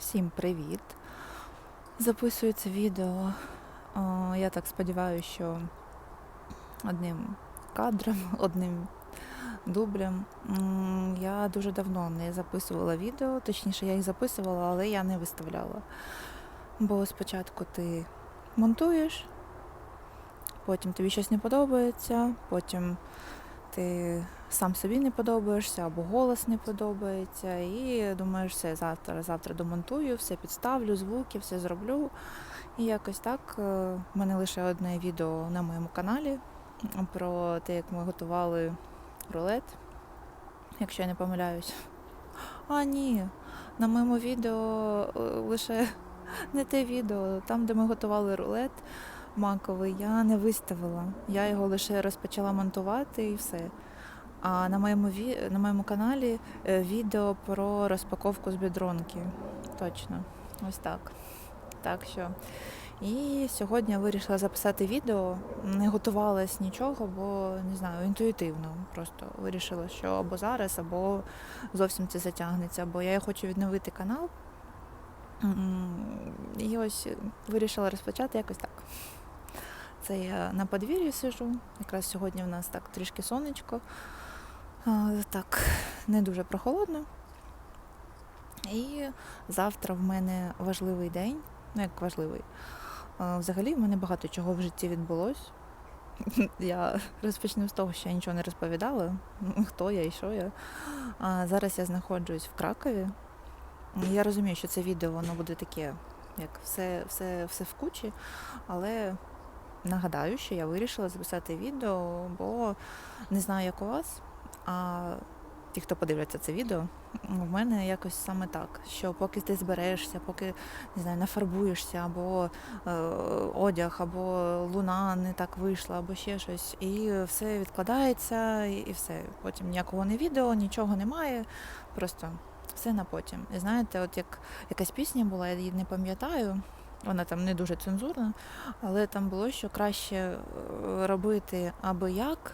Всім привіт! Записую це відео. Я так сподіваюся, що одним кадром, одним дублем. Я дуже давно не записувала відео, точніше, я їх записувала, але я не виставляла. Бо спочатку ти монтуєш, потім тобі щось не подобається, потім ти сам собі не подобаєшся, або голос не подобається, і думаєш, все, завтра, завтра домонтую, все підставлю, звуки, все зроблю. І якось так. е, В мене лише одне відео на моєму каналі про те, як ми готували рулет, якщо я не помиляюсь. А, ні, на моєму відео е, лише не те відео, там, де ми готували рулет маковий, я не виставила. Я його лише розпочала монтувати і все. А на моєму ві... на моєму каналі е, відео про розпаковку з бідронки. Точно. Ось так. Так що. І сьогодні я вирішила записати відео. Не готувалась нічого, бо не знаю, інтуїтивно. Просто вирішила, що або зараз, або зовсім це затягнеться, бо я хочу відновити канал. І ось вирішила розпочати якось так. Це я на подвір'ї сижу. Якраз сьогодні в нас так трішки сонечко. Так, не дуже прохолодно. І завтра в мене важливий день. Ну, як важливий. Взагалі, в мене багато чого в житті відбулось. Я розпочну з того, що я нічого не розповідала, хто я і що я. А зараз я знаходжусь в Кракові. Я розумію, що це відео воно буде таке, як все, все, все в кучі, але нагадаю, що я вирішила записати відео, бо не знаю, як у вас, а ті, хто подивляться це відео, в мене якось саме так, що поки ти зберешся, поки не знаю, нафарбуєшся, або е, одяг, або луна не так вийшла, або ще щось, і все відкладається, і, і все. Потім ніякого не відео, нічого немає. Просто все на потім. І знаєте, от як якась пісня була, я її не пам'ятаю. Вона там не дуже цензурна, але там було, що краще е, робити аби як,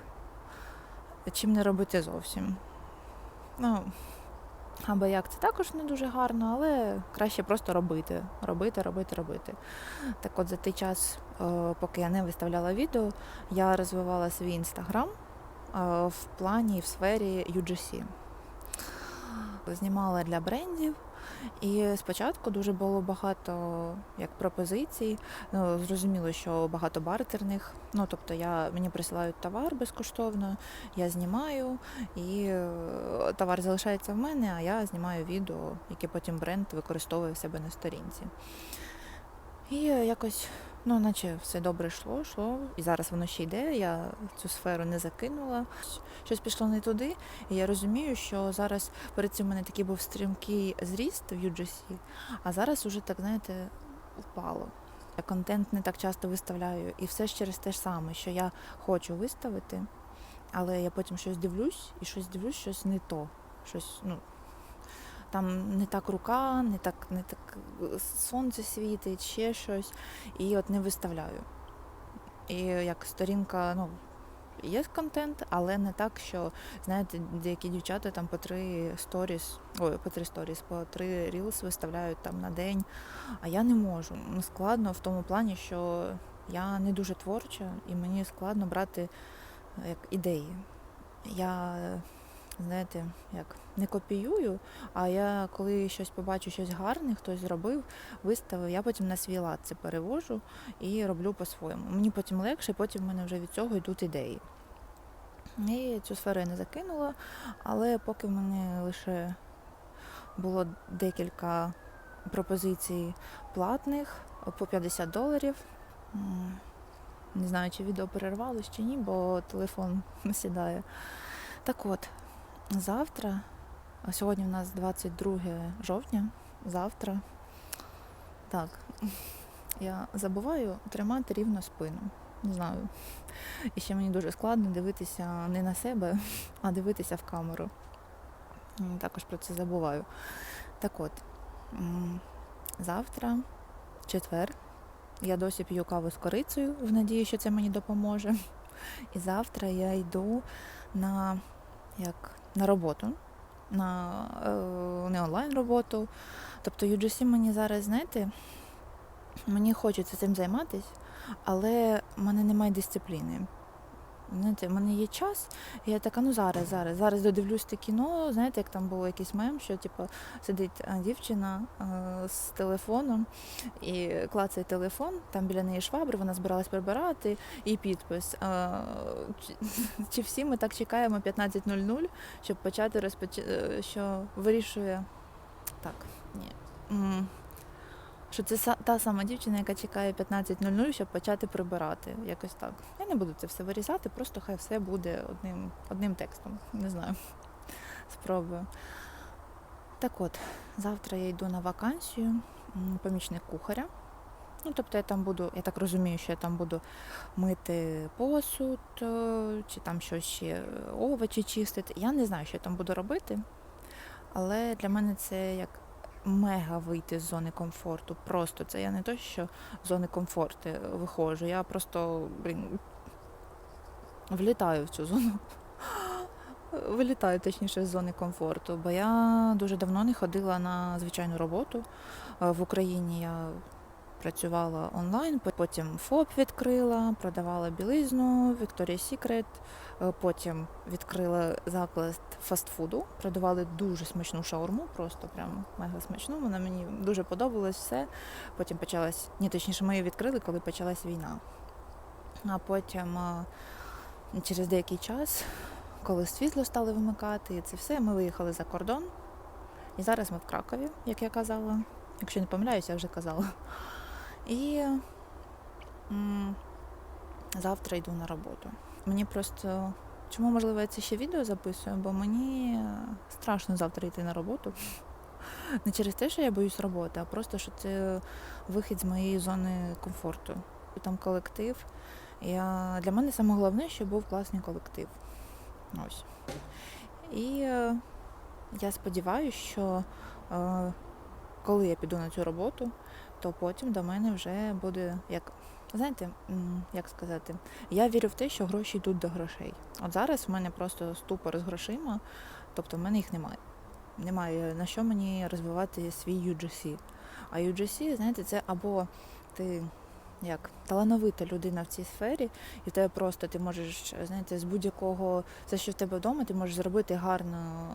чим не робити зовсім. Ну, або як це також не дуже гарно, але краще просто робити. Робити, робити, робити. Так от за той час, е, поки я не виставляла відео, я розвивала свій інстаграм е, в плані в сфері UGC. Знімала для брендів. І спочатку дуже було багато як пропозицій. Ну, зрозуміло, що багато бартерних. Ну тобто я мені присилають товар безкоштовно, я знімаю, і е, товар залишається в мене, а я знімаю відео, яке потім бренд використовує в себе на сторінці. І якось, ну, наче все добре йшло, йшло, і зараз воно ще йде. Я цю сферу не закинула. Щось пішло не туди, і я розумію, що зараз перед цим у мене такий був стрімкий зріст в UGC, а зараз уже так, знаєте, впало. Я контент не так часто виставляю, і все ж через те ж саме, що я хочу виставити, але я потім щось дивлюсь, і щось дивлюсь, щось не то. Щось, ну, там не так рука, не так, не так е, сонце світить, ще щось, і от не виставляю. І як сторінка, ну, є контент, але не так, що, знаєте, деякі дівчата там по три сторіс, ой, по три сторіс, по три рілс виставляють там на день, а я не можу. Ну, Складно в тому плані, що я не дуже творча, і мені складно брати е, як ідеї. Я, е, знаєте, як не копіюю, а я коли щось побачу, щось гарне, хтось зробив, виставив, я потім на свій лад це перевожу і роблю по-своєму. Мені потім легше, потім в мене вже від цього йдуть ідеї. І цю сферу я не закинула, але поки в мене лише було декілька пропозицій платних по 50 доларів. Не знаю, чи відео перервалось чи ні, бо телефон сідає. Так от, завтра, а сьогодні в нас 22 жовтня, завтра. Так, я забуваю тримати рівно спину. Не знаю. І ще мені дуже складно дивитися не на себе, а дивитися в камеру. Також про це забуваю. Так от, завтра, четвер, я досі п'ю каву з корицею в надії, що це мені допоможе. І завтра я йду на, як, на роботу, на е, не онлайн роботу, Тобто UGC мені зараз, знаєте, мені хочеться цим займатися, але в мене немає дисципліни. Знаєте, в мене є час, і я така, ну зараз, зараз, зараз додивлюсь те кіно. Знаєте, як там був якийсь мем, що типу, сидить дівчина а, з телефоном і клацає телефон, там біля неї швабри, вона збиралась прибирати, і підпис. А, чи, чи всі ми так чекаємо 15.00, щоб почати розпоч... е, що вирішує так, ні. Що це та сама дівчина, яка чекає 15.00, щоб почати прибирати. Якось так. Я не буду це все вирізати, просто хай все буде одним, одним текстом. Не знаю. Спробую. Так от, завтра я йду на вакансію, помічник кухаря. Ну, тобто я там буду, я так розумію, що я там буду мити посуд, е, чи там щось ще е, овочі чистити. Я не знаю, що я там буду робити, але для мене це як мега вийти з зони комфорту. Просто це я не то, що з зони комфорту виходжу. Я просто блін, влітаю в цю зону. Вилітаю точніше з зони комфорту, бо я дуже давно не ходила на звичайну роботу. Е, В Україні я працювала онлайн, потім ФОП відкрила, продавала білизну, Secret, е, потім відкрила заклад фастфуду, продавали дуже смачну шаурму, просто прям мега смачну. Вона мені дуже подобалось все. Потім почалась, ні, точніше, ми її відкрили, коли почалась війна. А потім е, через деякий час, коли світло стали вимикати, і це все, ми виїхали за кордон. І зараз ми в Кракові, як я казала. Якщо не помиляюся, я вже казала. І м, завтра йду на роботу. Мені просто. Чому, можливо, я це ще відео записую? Бо мені страшно завтра йти на роботу. Не через те, що я боюсь роботи, а просто що це вихід з моєї зони комфорту. Там колектив. Я... Для мене саме головне, щоб був класний колектив. Ось. І е, я сподіваюся, що е, коли я піду на цю роботу, то потім до мене вже буде як. Знаєте, як сказати, я вірю в те, що гроші йдуть до грошей. От зараз в мене просто ступор з грошима, тобто в мене їх немає. Немає на що мені розвивати свій UGC. А UGC, знаєте, це або ти як талановита людина в цій сфері, і в тебе просто ти можеш, знаєте, з будь-якого все, що в тебе вдома, ти можеш зробити гарне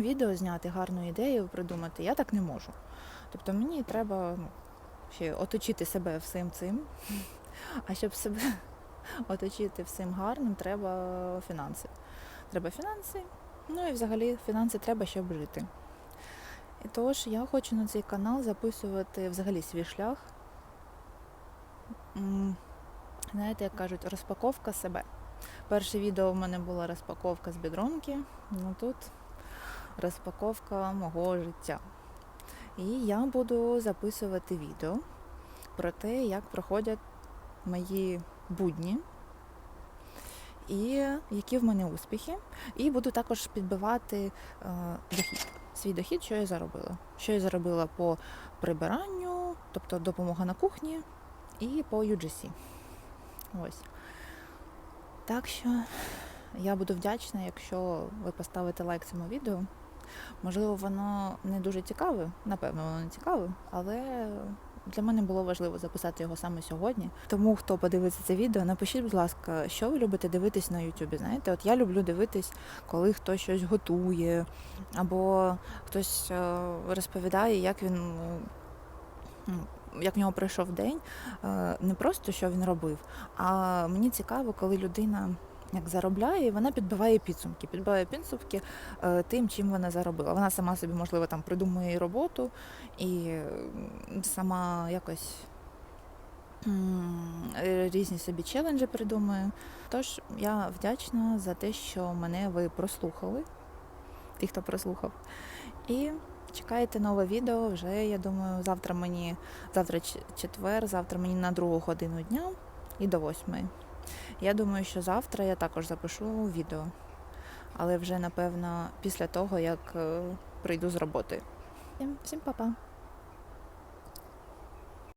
відео, зняти гарну ідею, придумати. Я так не можу. Тобто мені треба ну, ще оточити себе всім цим. А щоб себе оточити всім гарним, треба фінанси. Треба фінанси, ну і взагалі фінанси треба, щоб жити. І тож я хочу на цей канал записувати взагалі свій шлях. Знаєте, як кажуть, розпаковка себе. Перше відео в мене була розпаковка з бідронки, ну тут розпаковка мого життя. І я буду записувати відео про те, як проходять мої будні і які в мене успіхи. І буду також підбивати е, дохід, свій дохід, що я заробила. Що я заробила по прибиранню, тобто допомога на кухні, і по UGC. Ось. Так що я буду вдячна, якщо ви поставите лайк цьому відео. Можливо, воно не дуже цікаве, напевно, воно не цікаве, але для мене було важливо записати його саме сьогодні. Тому хто подивиться це відео, напишіть, будь ласка, що ви любите дивитись на Ютубі. Знаєте, от я люблю дивитись, коли хтось щось готує, або хтось е, розповідає, як він. ну, Як в нього пройшов день, е, не просто що він робив, а мені цікаво, коли людина як заробляє, і вона підбиває підсумки, підбиває підсумки е, тим, чим вона заробила. Вона сама собі, можливо, там придумує роботу і сама якось е, різні собі челенджі придумує. Тож я вдячна за те, що мене ви прослухали, ті, хто прослухав. І чекаєте нове відео вже, я думаю, завтра мені, завтра четвер, завтра мені на другу годину дня і до восьмої. Я думаю, що завтра я також запишу відео, але вже напевно після того, як е, прийду з роботи. Всім, па-па!